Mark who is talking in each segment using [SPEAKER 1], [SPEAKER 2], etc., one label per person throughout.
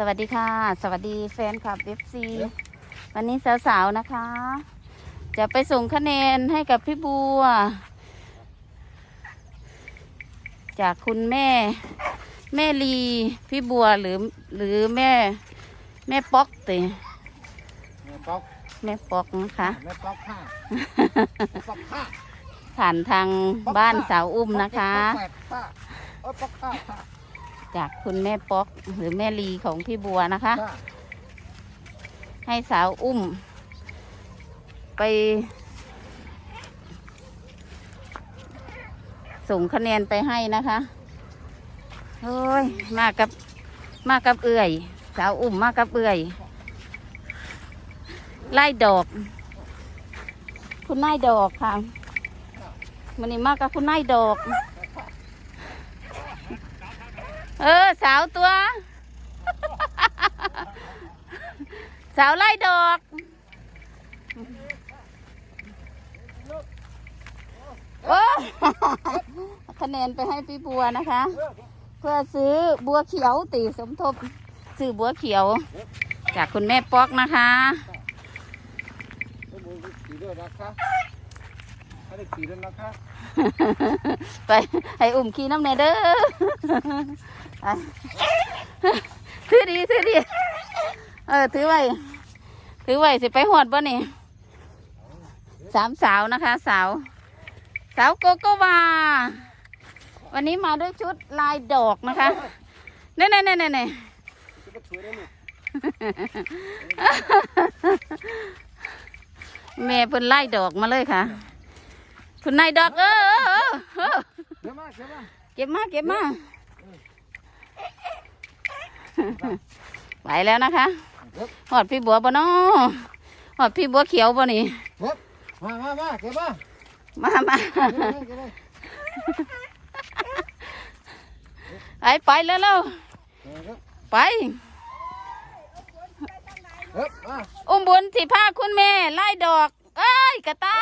[SPEAKER 1] สวัสดีค่ะ สวัสดีแฟนคลับ FC วันนี้สาวๆนะคะ จะไปส่งคะแนนให้กับพี่บัว จากคุณแม่ แม่ลีพี่บัวหรือหรือแม่ แม่ป๊อกติ
[SPEAKER 2] แม่ป๊อก
[SPEAKER 1] แม่ป๊อกนะคะ
[SPEAKER 2] แม่ป๊อกค่ะป๊อกค่ะ
[SPEAKER 1] ผ่านทางบ้านสาวอุ้มนะคะ
[SPEAKER 2] ป๊อกแปดค่ะ
[SPEAKER 1] จากคุณแม่ป๊อกหรือแม่ลีของพี่บัวนะคะ
[SPEAKER 2] ค่ะ
[SPEAKER 1] ให้สาวอุ้ม ไป ส่งคะแนนไปให้นะคะโอ้ยมากับมากับเอื่อย สาวอุ้มมากับเอื่อย ไล่ดอก คุณนายดอกค่ะมันนี้มากับคุณนายดอก เออ สาวตัว สาวไล่ดอก โอ้คะแนนไปให้พี่บัวนะคะ เพื่อซื้อบัวเขียวตีสมทบ ซื้อบัวเขียว จากคุณแม่ป๊อกนะคะ
[SPEAKER 2] ให้มือขี่ด้วยนะคะให้ได้ขี่ด้วยนะคะ
[SPEAKER 1] ไปให้อุ่มขี่น้ำเนเด้อไป ถือดีถือดี เออ ถือไว้ถือไว้สิไปหอดบ่นี่สามสาวนะคะ สาว สาวโกโกวาวันนี้มาด้วยชุดลายดอกนะคะเน่เน่เน่เน่เน่
[SPEAKER 2] จะมาช่วยได้ลูก
[SPEAKER 1] แม่เพิ่นไล่ดอกมาเลยค่ะคุณนายดอกเออเออเออเออ
[SPEAKER 2] เดี๋ยวมาเดี๋ยวมา
[SPEAKER 1] เก็บมาเก็บมา ไปแล้วนะคะ
[SPEAKER 2] เดี๋ยว
[SPEAKER 1] หอดพี่บัวบ่เนาะหอดพี่บัวเขียวบ่นี่
[SPEAKER 2] เดี๋ยวมามามาเก็บมา
[SPEAKER 1] มามา
[SPEAKER 2] เก็บเลยเก็บเลย
[SPEAKER 1] ไปไปแล้วแล้ว
[SPEAKER 2] เดี๋ยว
[SPEAKER 1] ไป
[SPEAKER 2] เดี๋ยวมา
[SPEAKER 1] อุ้มบุญสิพาคุณแม่ไล่ดอกเอ้ยกระตา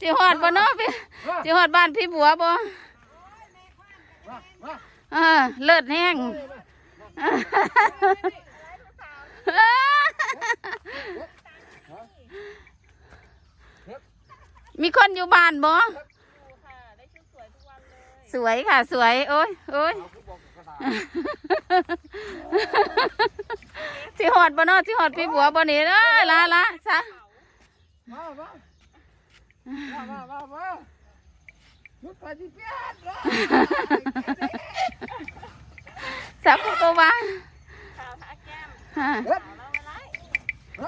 [SPEAKER 1] สิหอดบ่เนาะพี่
[SPEAKER 2] มา
[SPEAKER 1] สิหอดบ้านพี่บัวบ่
[SPEAKER 2] มามา
[SPEAKER 1] เออเลิศแห้งมีคนอยู่บ้านบ่สวยค่ะ สวย โอ้ยโอ้ย
[SPEAKER 2] เอาผู้บอกกระดาษ
[SPEAKER 1] สิหอดบ่เนาะสิหอดพี่บัวบ่นี่เอ้ยละละซะ
[SPEAKER 2] มามามามามามายุดไปที่เปียดเลย
[SPEAKER 1] สาวกุกวาฮะ
[SPEAKER 2] เฮ้ย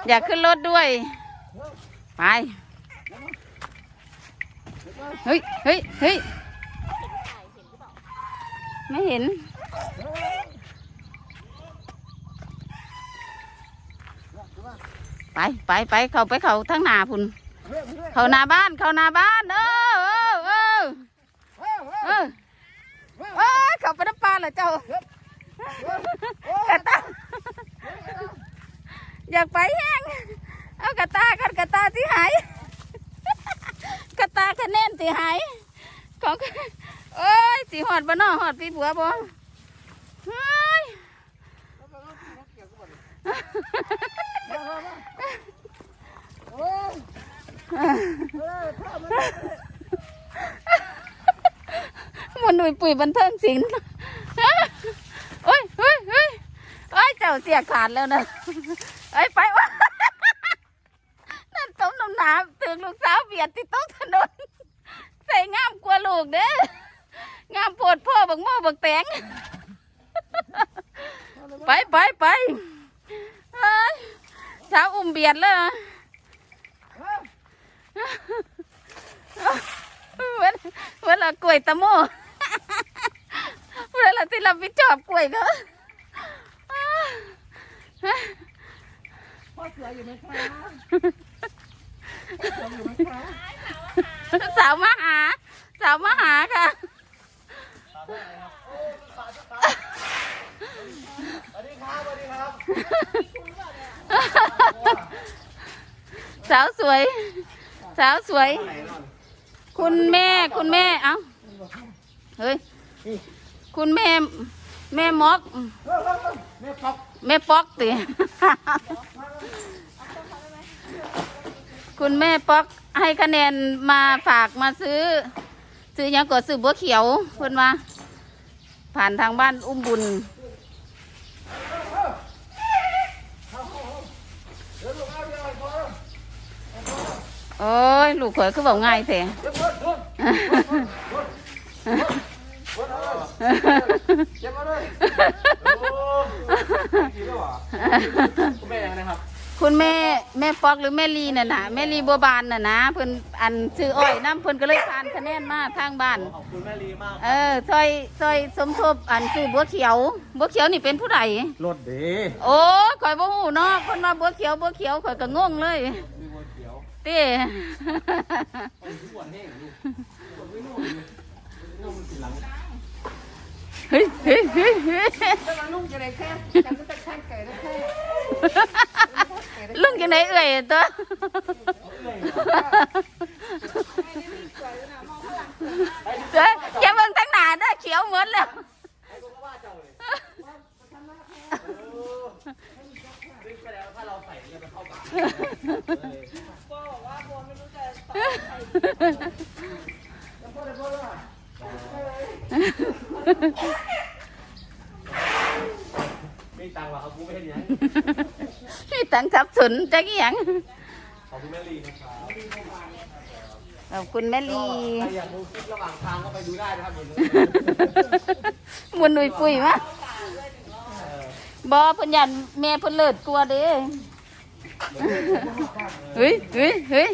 [SPEAKER 1] อยากขึ้นรถด้วย ไป เฮ้ยเฮ้ยเฮ้ยไม่เห็น ไปไปไปเขาไปเขาทั้งหนาพุ่น เขาหน้าบ้านเขาหน้าบ้านเออเออเออเออเออเขาไปน้ำปลาเหรอเจ้ากระตาอยากไปแห้งเอากระตากันกระตาสิหายกระตาคะแนนสิหายของเอ้ยสิหอดบ่นอหอดพี่บัวบ่เฮ้ย มันหนุ่ยปุ๋ยบันเทิงศิลป์โอ้ยเฮ้ยเฮ้ยเอ้ยเจ้าเสียขาดแล้วนะเอ้ยไปวะนั่นต้มน้ำหนาถึงลูกสาวเบียดที่ต๊ะถนน ใส่งามกว่าลูกเด้องามโพดพ่อบักหม้อบักแตงไปไปไปเอ้ยสาวอุ้มเบียดเลยอะเวลาเวลากล้วยตะโมเว ลาที่เราไปจอบกล้วยก็
[SPEAKER 2] พ่อเสืออยู่ไหมคะเสืออยู่ไหมคะ
[SPEAKER 1] สาวมาหา สาวมาหาค่ะ
[SPEAKER 2] สวัสดีครับสวัสดีครับ
[SPEAKER 1] สาวสวย สาวสวย คุณแม่คุณแม่เอ้าเฮ้ย คุณแม่ แม่มอก
[SPEAKER 2] เออเออเออแม่ปัก
[SPEAKER 1] แม่ป๊อกติ คุณแม่ป๊อกให้คะแนนมาฝากมาซื้อ ซื้อหยังกดซื้อบัวเขียวเพิ่นมาผ่านทางบ้านอุ้มบุญ
[SPEAKER 2] เดี๋ยวลูกเอาเดี๋ยวเอาพอ
[SPEAKER 1] โอ้ย ลูกข่อยคือบอกง่ายแท้
[SPEAKER 2] เดี๋ยวเพิ่นเพิ่นเพิ่นเอา เลยเก็บเอาเลยโอ้ดีแล้วอะคุณแม่ยังนะครับ
[SPEAKER 1] คุณแม่แม่ป๊อกหรือแม่ลีน่ะนะแม่ลีบัวบานน่ะนะเพิ่นอันซื้ออ้อยน้ำเพิ่นก็เลยผ่านคะแนนมาทางบ้าน
[SPEAKER 2] ขอบคุณแม่ลีมาก
[SPEAKER 1] เออซอยซอยสมทบอันซื้อบัวเขียวบัวเขียวนี่เป็นผู้ใด
[SPEAKER 2] รถดี
[SPEAKER 1] โอ้ข่อยบ่ฮู้เนาะเพิ่นว่าบัวเขียวบัวเขียวข่อยก็งงเลย
[SPEAKER 2] มีวัวเขียว
[SPEAKER 1] ติ
[SPEAKER 2] ทุกวันแห้งลูกไม่รู้เลยลูกมันสีหลัง
[SPEAKER 1] เฮ้ยเฮ้ยเฮ้ยเฮ้ย
[SPEAKER 2] ต่ว่าลุงจะได้แค่จำได้แต่แค่ไก่ได้แค่
[SPEAKER 1] ลุงจังไดเอ่ยตัวเจ้ยอย่าเบิ่งทั้งหน้าเด้อเขียวหมดแล้ว
[SPEAKER 2] ไม่ ตังค์หรอกครับกูไม่ให้เลี้ยง
[SPEAKER 1] มีตังค์สับสนจักอีหยัง
[SPEAKER 2] ขอบคุณแม่ลีนะครับ
[SPEAKER 1] ขอบคุณแม่ลี
[SPEAKER 2] ใครอยากดูคลิประหว่างทางก็ไปดูได้นะครับเดี๋ยวนี้
[SPEAKER 1] มุนหนุยปุยมาบ่เพิ่นยันแม่เพิ่นเลิศกลัวเด้เฮ้ยเฮ้ยเฮ้ย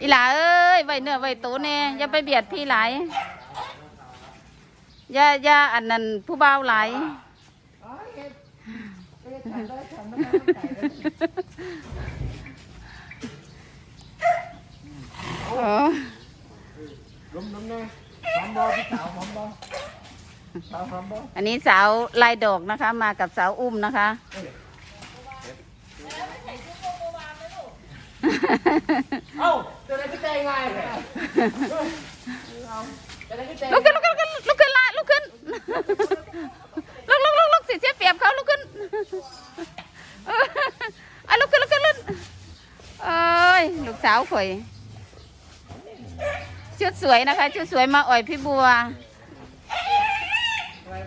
[SPEAKER 1] อีหล่าเอ้ยไว้เนื้อไว้โตแน่อย่าไปเบียดพี่หลายอ ย่าอย่าอันนั้นผู้บ่าวหลายอ๋อ
[SPEAKER 2] ล้มน้ำแน่พร้อมบอพี่สาวพร้อมบอสาวพร้อมบอ
[SPEAKER 1] อันนี้สาวลายดอกนะคะ มากับสาวอุ้มนะคะ
[SPEAKER 2] เอ้าจะได้พี่ใจง่ายเลยจะได้พี่ใจ
[SPEAKER 1] ลุกขึ้นลุกขึ้นลุกขึ้นลุกขึ้น ลุกขึ้นลุกลุกลุกลุกสิเสียเปรียบเขาลุกขึ้นเอออะลุกขึ้นลุกขึ้นลุกเอ้ยลูกสาวข่อยชุดสวยนะคะชุดสวยมาอ่อยพี่บัว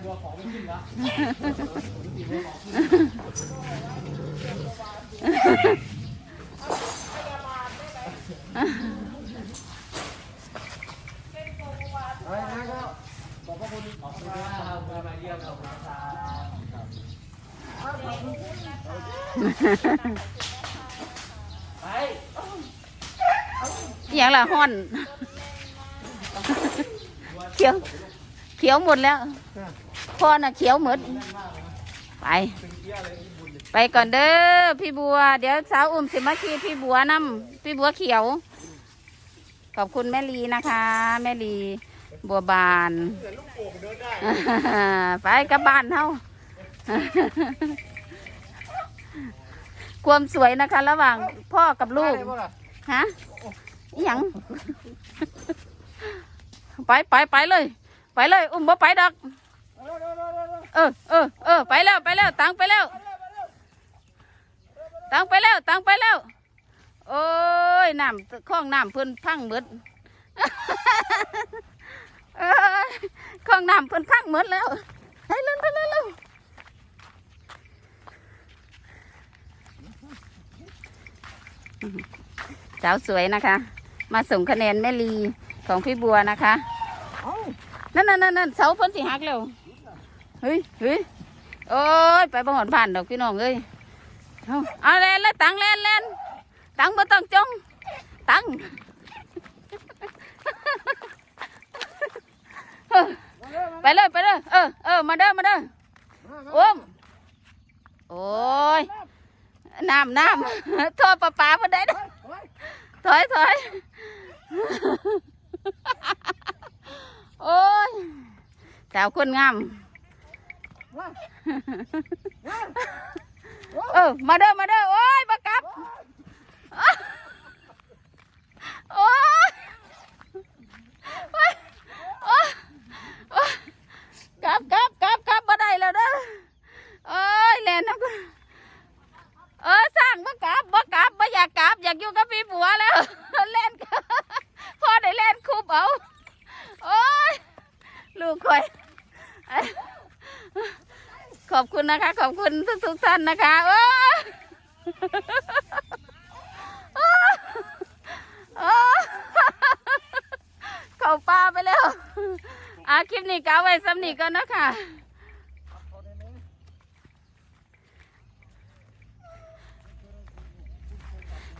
[SPEAKER 2] บัวของไม่ขึ้นละอะไระคุณขอบคุณมากครับมาเยี่ยมเราครับไป
[SPEAKER 1] อหย่างละห้อนเขียวเขียวหมดแล้วพ่อน่ะเขียวหมดไป ไปก่อนเด้อพี่บัว เดี๋ยวสาวอุ้มสิมาขี่พี่บัวนำพี่บัวเขียว ขอบคุณแม่ลีนะคะ แม่ลี บัวบาน
[SPEAKER 2] ไป
[SPEAKER 1] กลับบ้านเฮาความสวยนะคะ ระหว่างพ่อกับลูก
[SPEAKER 2] ได้บ่ล่ะ
[SPEAKER 1] ฮะอหยังไปไปไปเลย ไปเลย อุ้มบ่ไปดอก
[SPEAKER 2] เอ
[SPEAKER 1] อเออเออไปแล้วไปแล้ว ตังไปแล้ว ตังไปแล้ว ตังไปแล้ว โอ้ยน้ำคลองน้ำเพิ่นพังเหมด เอ้ยคลองน้ำเพิ่นพังหมดแล้วให้เล่นไปเร็วๆสาวสวยนะคะ มาส่งคะแนนแม่ลีของพี่บัวนะคะนั่นนั่นนั่นนั่นเสาเพิ่นสิหักแล้วเฮ้ยเฮ้ยโอ้ยไปบ่หอดบ้านดอกพี่น้องเอ้ยเอาเอาแลนแล้วตังแลนแลนตังบ่ต้องจงตังเออไปเลยไปเลยเออเออมาเด้อมาเด้อโอ้มโอ้ยน้ำน้ำท่อประปาพอได้เด้อถอยถอยโอ้ยสาวคนงามเออมาเด้อมาเด้อโอ้ากกลับ อยากอยู่กับพี่ผัวแล้วเล่นพ่อได้เล่นคูบเอาโอ้ยลูกคอยขอบคุณนะคะ ขอบคุณทุกทุกท่านนะคะโอ้โอ้เข้าป่าไปแล้วอาคลิปนี้ก็ไว้สำนีก่อนนะคะ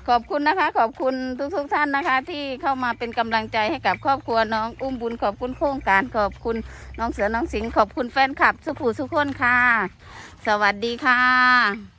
[SPEAKER 1] ขอบคุณนะคะ ขอบคุณทุกๆทท่านนะคะ ที่เข้ามาเป็นกำลังใจให้กับครอบครัวน้องอุ้มบุญขอบคุณโครงการขอบคุณน้องเสือน้องสิงขอบคุณแฟนคลับสุขูสุขคนค่ะ สวัสดีค่ะ